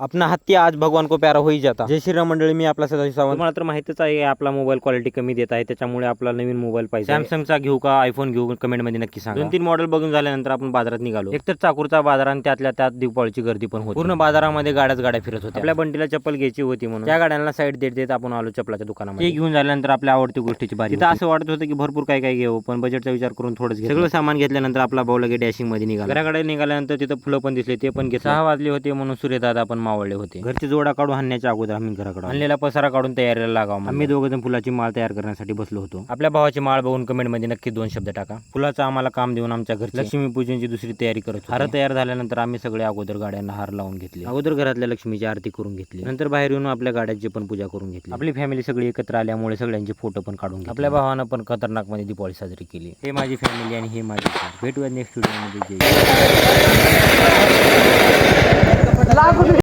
अपना हत्ती आज भगवान को प्यारा होई जाता। जय श्रीराम मंडळी मी आपला सदाशिव सावंत. तुम्हाला तर माहितच आहे आपला मोबाईल क्वालिटी कमी देत आहे त्याच्यामुळे आपला नवीन मोबाईल पाहिजे. सॅमसंगचा घेऊ का आयफोन घेऊ? कमेंटमध्ये नक्की सांगा. दोन तीन मॉडेल बघून झाल्यानंतर आपण बाजारात निघालो. एकतर चाकूरचा बाजार आणि त्यातल्या त्यात दीपावळीची गर्दी पण होती. पूर्ण बाजारामध्ये गाड्याच गाड्या फिरत होत्या. आपल्या बंटीला चप्पल घ्यायची होती म्हणून. त्या गाड्यांना साईड देत देत आपण आलो चपलाच्या दुकानामध्ये. घेऊन झाल्यानंतर आपल्या आवडती गोष्टीची बारी तिथं असं वाटत होतं की भरपूर काय काय घेऊ पण बजेटचा विचार करून थोडंच. सगळं सामान घेतल्यानंतर आपला भाऊ लगे डॅशिंगमध्ये निघाला. घराकडे निघाल्यानंतर तिथं फुलं पण दिसले ते पण घेतले. सहा वाजले होते म्हणून सूर्यदादा पण मावळले होते. घरचे जोडा काढून हाणण्याच्या अगोदर आम्ही घराकडे आणलेला पसारा काढून तयारीला लागावं आम्ही दोघं जण फुलाची माळ तयार करण्यासाठी बसलो होतो. आपल्या भावाची माळ बघून कमेंटमध्ये नक्की दोन शब्द टाका. फुलाचं आम्हाला काम देऊन आमच्या घरची लक्ष्मी पूजनची दुसरी तयारी करत. हार तयार झाल्यानंतर आम्ही सगळे अगोदर गाड्यांना हार लावून घेतले. अगोदर घरातल्या लक्ष्मीची आरती करून घेतली. नंतर बाहेर येऊन आपल्या गाड्यांची पण पूजा करून घेतली. आपली फॅमिली सगळी एकत्र आल्यामुळे सगळ्यांचे फोटो पण काढून घेतले. आपल्या भावानं पण खतरनाकमध्ये दीपावली साजरी केली. हे माझी फॅमिली आणि हे माझी. भेटूया नेक्स्ट व्हिडिओमध्ये. जय